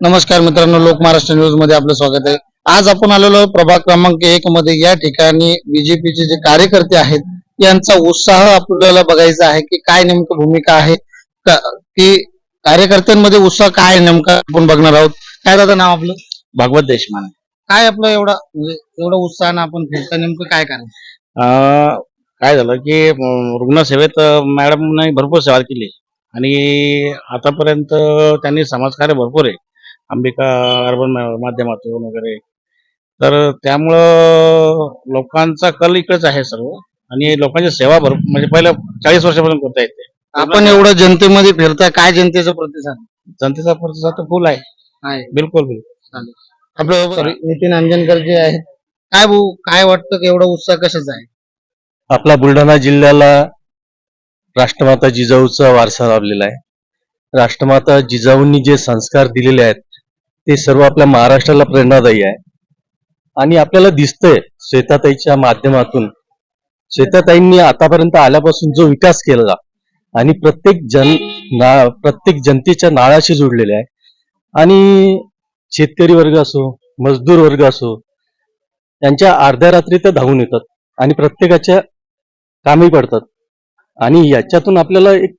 नमस्कार मित्रांनो लोक महाराष्ट्र न्यूजमध्ये आपलं स्वागत आहे. आज आपण आलेलो प्रभाग क्रमांक एक मध्ये. या ठिकाणी बीजेपीचे जे कार्यकर्ते आहेत यांचा उत्साह आपल्याला बघायचा आहे की काय नेमकं भूमिका आहे. का- कार्यकर्त्यांमध्ये उत्साह काय नेमका आपण बघणार आहोत. काय दादा नाव आपलं? भागवत देशमान. काय आपलं एवढा म्हणजे एवढं उत्साहानं आपण फिरता नेमकं काय करायचं काय झालं की रुग्णसेवेत मॅडमने भरपूर सेवा केली. आणि आतापर्यंत त्यांनी समाजकार्य भरपूर आहे. अंबिका अर्बन मा- माध्यमातून वगैरे. तर त्यामुळं लोकांचा कल इकडेच आहे सर्व. आणि लोकांची सेवा भरपूर म्हणजे पहिल्या चाळीस वर्षापासून करता येते. आपण एवढं जनतेमध्ये फिरताय काय जनतेचा प्रतिसाद? जनतेचा प्रतिसाद तर फुल आहे. आहे. बिलकुल बिलकुल. आपलं नितीन अंजनकर जे आहेत काय भाऊ काय वाटतं की एवढा उत्साह कशाचा आहे? आपला बुलढाणा जिल्ह्याला राष्ट्रमाता जिजाऊचा वारसा लाभलेला आहे. राष्ट्रमाता जिजाऊंनी जे संस्कार दिलेले आहेत ते सर्व आपल्या महाराष्ट्राला प्रेरणादायी आहे. आणि आपल्याला दिसतंय श्वेताताईच्या माध्यमातून. श्वेताताईंनी आतापर्यंत आल्यापासून जो विकास केला आणि प्रत्येक जन ना प्रत्येक जनतेच्या नाळाशी जोडलेले आहे. आणि शेतकरी वर्ग असो मजदूर वर्ग असो त्यांच्या अर्ध्या रात्री ते धावून येतात आणि प्रत्येकाच्या कामी पडतात. आणि याच्यातून आपल्याला एक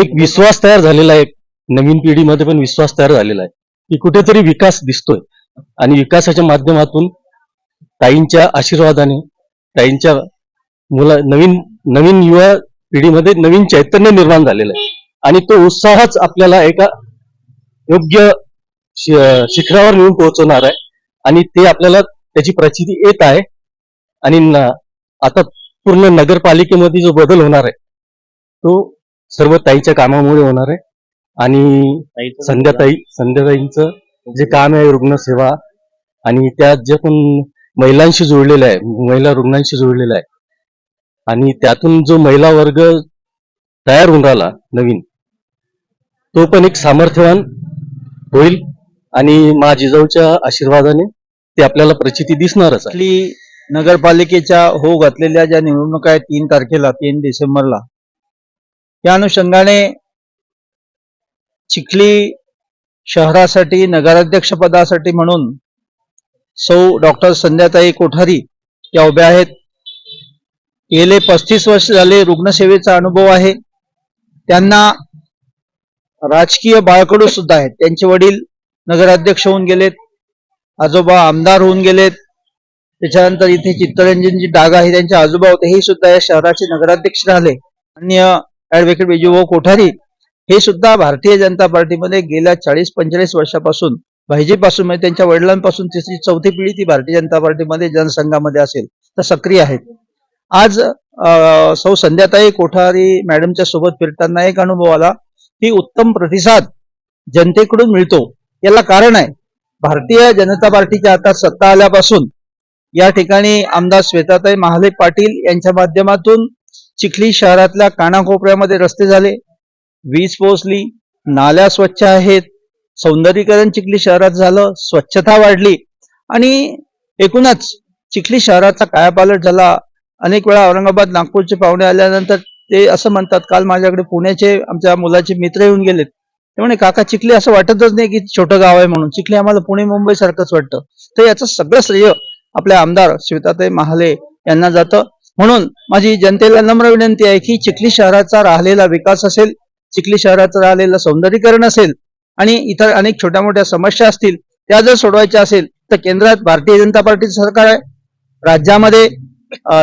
एक विश्वास तयार झालेला आहे. नवीन पिढीमध्ये पण विश्वास तयार झालेला आहे. की कुठेतरी विकास दिसतोय. आणि विकासाच्या माध्यमातून ताईंच्या आशीर्वादाने ताईंच्या मुला नवीन नवीन युवा पिढीमध्ये नवीन चैतन्य निर्माण झालेलं आहे. आणि तो उत्साहच आपल्याला एका योग्य शि- शिखरावर नेऊन पोहोचवणार आहे. आणि ते आपल्याला त्याची प्रचिती येत आहे. आणि आता पूर्ण नगरपालिकेमध्ये जो बदल होणार आहे तो सर्व ताईच्या कामामुळे होणार आहे. आणि संध्याताई संध्याताईंचं जे काम आहे रुग्णसेवा आणि त्यात जे पण महिलांशी जोडलेलं आहे महिला रुग्णांशी जोडलेलं आहे आणि त्यातून जो महिला वर्ग तयार होऊन राहिला नवीन तो पण एक सामर्थ्यवान होईल आणि मा जिजाऊच्या आशीर्वादाने ते आपल्याला प्रचिती दिसणारच आपली नगरपालिकेच्या हो घातलेल्या ज्या निवडणुका आहेत तीन तारखेला तीन डिसेंबरला त्या अनुषंगाने चिखली शहरासाठी नगराध्यक्ष पदासाठी म्हणून सौ डॉक्टर संध्याताई कोठारी या उभ्या आहेत. गेले पस्तीस वर्ष झाले रुग्णसेवेचा अनुभव आहे. त्यांना राजकीय बाळकडू सुद्धा आहेत. त्यांचे वडील नगराध्यक्ष होऊन गेलेत. आजोबा आमदार होऊन गेलेत. त्याच्यानंतर इथे चित्तरंजनची डाग आहे. त्यांचे आजोबा होते. हे सुद्धा या शहराचे नगराध्यक्ष झाले अन्य ऍडव्होकेट बेजूभाऊ कोठारी हे सुद्धा भारतीय जनता पार्टीमध्ये गेल्या चाळीस पंचेचाळीस वर्षापासून भाईजीपासून म्हणजे त्यांच्या वडिलांपासून तिसरी चौथी पिढी ती भारतीय जनता पार्टीमध्ये जनसंघामध्ये असेल तर सक्रिय आहेत. आज सौ संध्याताई कोठारी मॅडमच्या सोबत फिरताना एक अनुभव आला की उत्तम प्रतिसाद जनतेकडून मिळतो. याला कारण आहे भारतीय जनता पार्टीच्या हातात सत्ता आल्यापासून या ठिकाणी आमदार श्वेताताई महाले पाटील यांच्या माध्यमातून चिखली शहरातल्या कानाकोपऱ्यामध्ये रस्ते झाले. वीज पोहोचली नाल्या स्वच्छ आहेत सौंदर्यीकरण चिखली शहरात झालं स्वच्छता वाढली आणि एकूणच चिखली शहराचा कायापालट झाला. अनेक वेळा औरंगाबाद नागपूरचे पाहुणे आल्यानंतर ते असं म्हणतात काल माझ्याकडे पुण्याचे आमच्या मुलाचे मित्र येऊन गेलेत. ते म्हणे काका चिखली असं वाटतच नाही की छोटं गाव आहे म्हणून. चिखली आम्हाला पुणे मुंबई सारखंच वाटतं. तर याचं सगळं श्रेय आपल्या आमदार श्वेताताई महाले यांना जातं. म्हणून माझी जनतेला नम्र विनंती आहे की चिखली शहराचा राहिलेला विकास असेल चिखली शहराचं राहिलेलं सौंदर्यीकरण असेल आणि इतर अनेक छोट्या मोठ्या समस्या असतील त्या जर सोडवायच्या असेल तर केंद्रात भारतीय जनता पार्टीचं सरकार आहे. राज्यामध्ये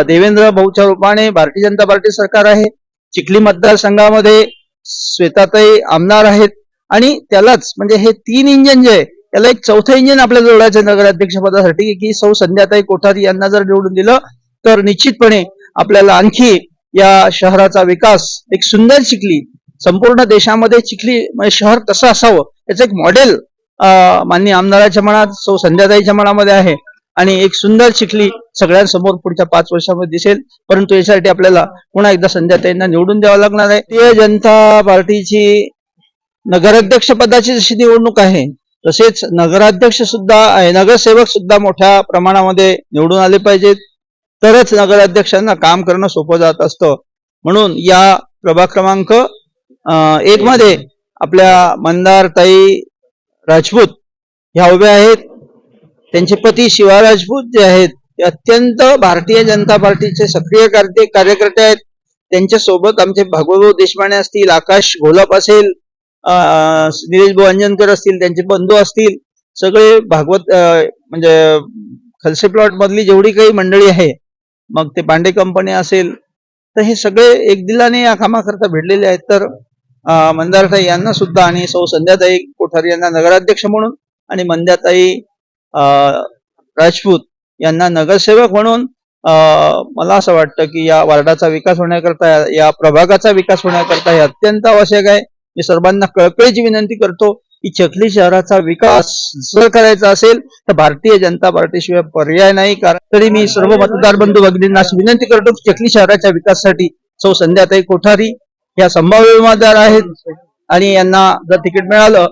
देवेंद्र भाऊच्या रूपाने भारतीय जनता पार्टी सरकार आहे. चिखली मतदारसंघामध्ये श्वेताताई आमदार आहेत. आणि त्यालाच म्हणजे हे तीन इंजिन जे आहे त्याला एक चौथं इंजिन आपल्याला जोडायचं नगराध्यक्ष पदासाठी की सौ संध्याताई कोठारी यांना जर निवडून दिलं तर निश्चितपणे आपल्याला आणखी या शहराचा विकास एक सुंदर चिखली संपूर्ण देशामध्ये चिखली म्हणजे शहर कसं असावं याचं एक मॉडेल माननीय आमदाराच्या मनात सौ संध्याताईच्या मनामध्ये आहे. आणि एक सुंदर चिखली सगळ्यांसमोर पुढच्या पाच वर्षामध्ये दिसेल. परंतु यासाठी आपल्याला पुन्हा एकदा संध्याताईंना निवडून द्यावं लागणार आहे. भारतीय जनता पार्टीची नगराध्यक्ष पदाची जशी निवडणूक आहे तसेच नगराध्यक्ष सुद्धा आहे. नगरसेवक सुद्धा मोठ्या प्रमाणामध्ये निवडून आले पाहिजेत. तरच नगराध्यक्षांना काम करणं सोपं जात असतं. म्हणून या प्रभाग क्रमांक एक मध्ये आपल्या मंदार ताई राजपूत ह्या उभ्या आहेत. त्यांचे पती शिवा राजपूत जे आहेत ते अत्यंत भारतीय जनता पार्टीचे सक्रिय कार्य कार्यकर्ते आहेत. त्यांच्यासोबत आमचे भागवभाऊ देशपांडे असतील आकाश घोलप असेल निलेश भाऊ अंजनकर असतील त्यांचे बंधू असतील. सगळे भागवत म्हणजे खलसे प्लॉट मधली जेवढी काही मंडळी आहे मग ते पांडे कंपनी असेल तर हे सगळे एक दिलाने या कामाकरता भेटलेले आहेत. तर मंदारताई यांना सुद्धा आणि सौ संध्याताई कोठारी यांना नगराध्यक्ष म्हणून आणि मंद्याताई राजपूत यांना नगरसेवक म्हणून मला असं वाटतं की या वार्डाचा विकास होण्याकरता या- प्रभागाचा विकास होण्याकरता हे अत्यंत आवश्यक आहे. मी सर्वांना कळकळीची विनंती करतो की चखली शहराचा विकास जर करायचा असेल तर भारतीय जनता पार्टीशिवाय पर्याय नाही. कारण तरी मी सर्व मतदार बंधू भगिनींना विनंती करतो की चिखली शहराच्या विकासासाठी सौ संध्याताई कोठारी या संभाव्य विमादार आहेत आणि यांना जर तिकीट मिळालं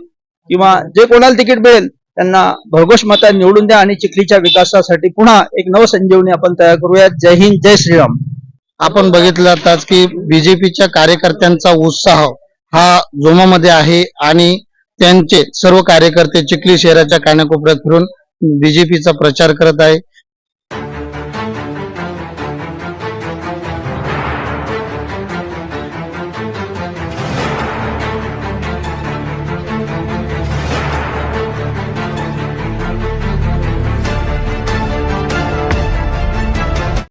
किंवा जे कोणाला तिकीट मिळेल त्यांना भरघोष मतांनी निवडून द्या आणि चिखलीच्या विकासासाठी पुन्हा एक नवसंजीवनी आपण तयार करूयात जय हिंद जय श्रीराम. आपण बघितलं आताच की बीजेपीच्या कार्यकर्त्यांचा उत्साह हा जोमामध्ये आहे आणि त्यांचे सर्व कार्यकर्ते चिखली शहराच्या कानाकोपऱ्यात फिरून बीजेपीचा प्रचार करत आहे.